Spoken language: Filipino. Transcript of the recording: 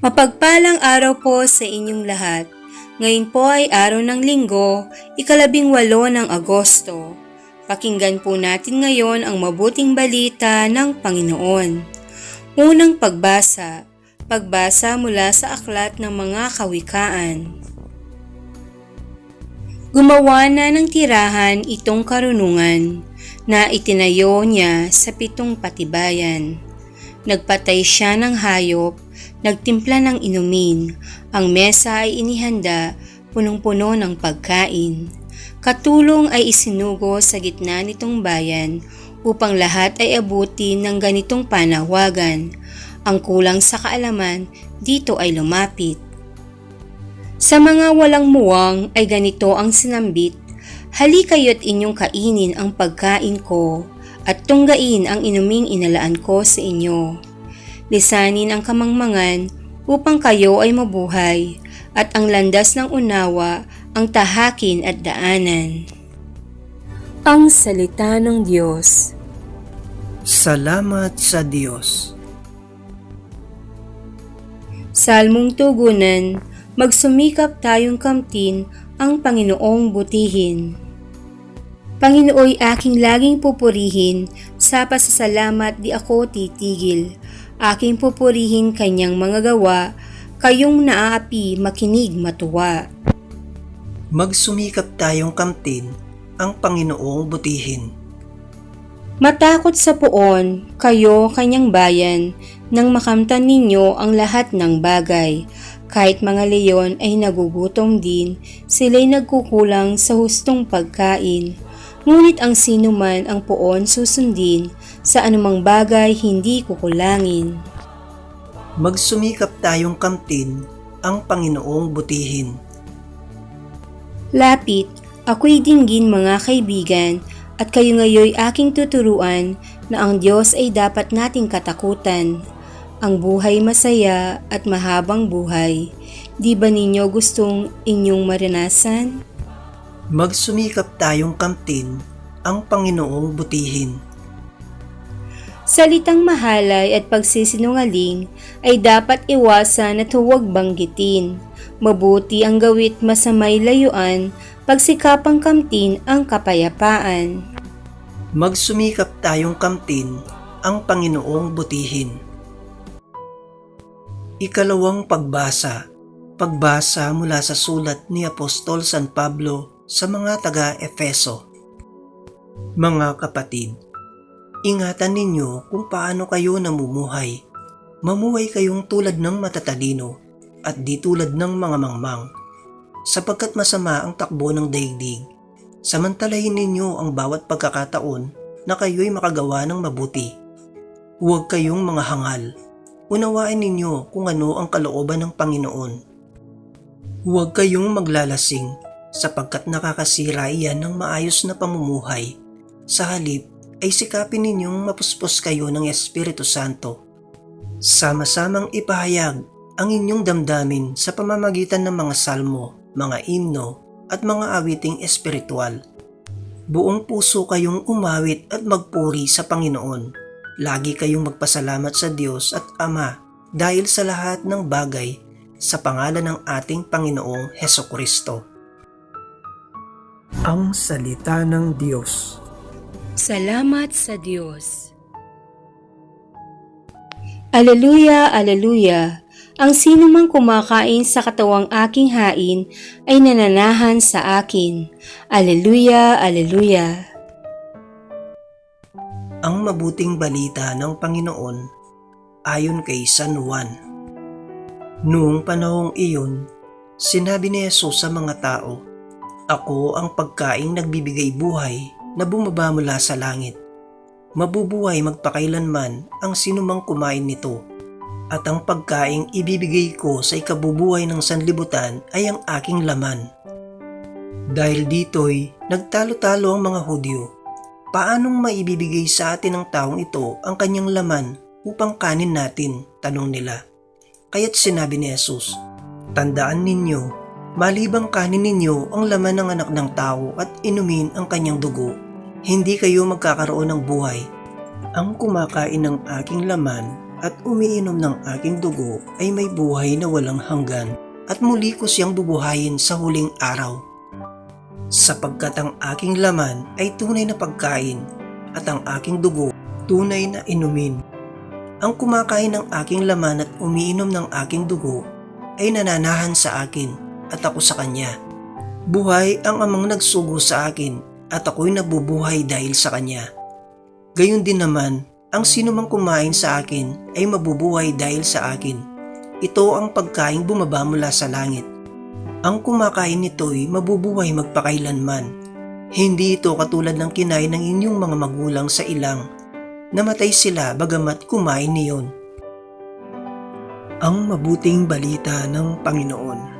Mapagpalang araw po sa inyong lahat. Ngayon po ay araw ng linggo, ikalabing walo ng Agosto. Pakinggan po natin ngayon ang mabuting balita ng Panginoon. Unang pagbasa, pagbasa mula sa aklat ng mga kawikaan. Gumawa na ng tirahan itong karunungan na itinayo niya sa pitong patibayan. Nagpatay siya ng hayop, nagtimpla ng inumin, ang mesa ay inihanda, punong-puno ng pagkain. Katulong ay isinugo sa gitna nitong bayan upang lahat ay abutin ng ganitong panawagan. Ang kulang sa kaalaman dito ay lumapit. Sa mga walang muwang ay ganito ang sinambit, Hali kayo't inyong kainin ang pagkain ko at tunggain ang inuming inalaan ko sa inyo. Lisanin ang kamangmangan upang kayo ay mabuhay at ang landas ng unawa ang tahakin at daanan. Ang Salita ng Diyos Salamat sa Diyos. Salmong Tugunan Magsumikap tayong kamtin ang Panginoong butihin. Panginooy aking laging pupurihin, sa pasasalamat di ako titigil. Aking pupurihin kanyang mga gawa, kayong naaapi makinig matuwa. Magsumikap tayong kamtin ang Panginoong butihin. Matakot sa poon, kayo kanyang bayan, nang makamtan ninyo ang lahat ng bagay. Kahit mga leyon ay nagugutom din, sila'y nagkukulang sa hustong pagkain. Ngunit ang sino man ang poon susundin, sa anumang bagay hindi kukulangin. Magsumikap tayong kamtin ang Panginoong butihin. Lapit, ako'y dinggin mga kaibigan, at kayo ngayoy aking tuturuan na ang Diyos ay dapat nating katakutan. Ang buhay masaya at mahabang buhay. Di ba ninyo gustong inyong maranasan? Magsumikap tayong kamtin ang Panginoong butihin. Salitang mahalay at pagsisinungaling ay dapat iwasan at huwag banggitin. Mabuti ang gawit masamay layuan, pagsikapang kamtin ang kapayapaan. Magsumikap tayong kamtin ang Panginoong butihin. Ikalawang pagbasa. Pagbasa mula sa sulat ni Apostol San Pablo sa mga taga-Efeso. Mga kapatid, ingatan ninyo kung paano kayo namumuhay. Mamuhay kayong tulad ng matatalino at di tulad ng mga mangmang sapagkat masama ang takbo ng daigdig. Samantalahin ninyo ang bawat pagkakataon na kayo'y makagawa ng mabuti. Huwag kayong mga hangal. Unawain ninyo kung ano ang kalooban ng Panginoon. Huwag kayong maglalasing sapagkat nakakasira iyan ng maayos na pamumuhay. Sa halip ay sikapin ninyong mapuspos kayo ng Espiritu Santo. Sama-samang ipahayag ang inyong damdamin sa pamamagitan ng mga salmo, mga imno, at mga awiting espiritual. Buong puso kayong umawit at magpuri sa Panginoon. Lagi kayong magpasalamat sa Diyos at Ama dahil sa lahat ng bagay sa pangalan ng ating Panginoong Heso Kristo. Ang Salita ng Diyos Salamat sa Diyos. Aleluya, aleluya. Ang sino mang kumakain sa katawang aking hain ay nananahan sa akin. Aleluya, aleluya. Ang mabuting balita ng Panginoon ayon kay San Juan. Noong panahong iyon, sinabi ni Jesus sa mga tao, Ako ang pagkaing nagbibigay buhay na bumaba mula sa langit. Mabubuhay magpakailanman ang sinumang kumain nito. At ang pagkaing ibibigay ko sa ikabubuhay ng sanlibutan ay ang aking laman. Dahil dito'y nagtalo-talo ang mga Hudyo Paanong maibibigay sa atin ng taong ito ang kanyang laman upang kanin natin? Tanong nila. Kaya't sinabi ni Jesus, Tandaan ninyo, malibang kanin ninyo ang laman ng anak ng tao at inumin ang kanyang dugo, hindi kayo magkakaroon ng buhay. Ang kumakain ng aking laman at umiinom ng aking dugo ay may buhay na walang hanggan at muli ko siyang bubuhayin sa huling araw. Sapagkat ang aking laman ay tunay na pagkain at ang aking dugo tunay na inumin. Ang kumakain ng aking laman at umiinom ng aking dugo ay nananahan sa akin at ako sa kanya. Buhay ang amang nagsugo sa akin at ako'y nabubuhay dahil sa kanya. Gayon din naman, ang sino mang kumain sa akin ay mabubuhay dahil sa akin. Ito ang pagkaing bumaba mula sa langit. Ang kumakain nito'y mabubuhay magpakailanman. Hindi ito katulad ng kinain ng inyong mga magulang sa ilang. Namatay sila bagamat kumain niyon. Ang mabuting balita ng Panginoon.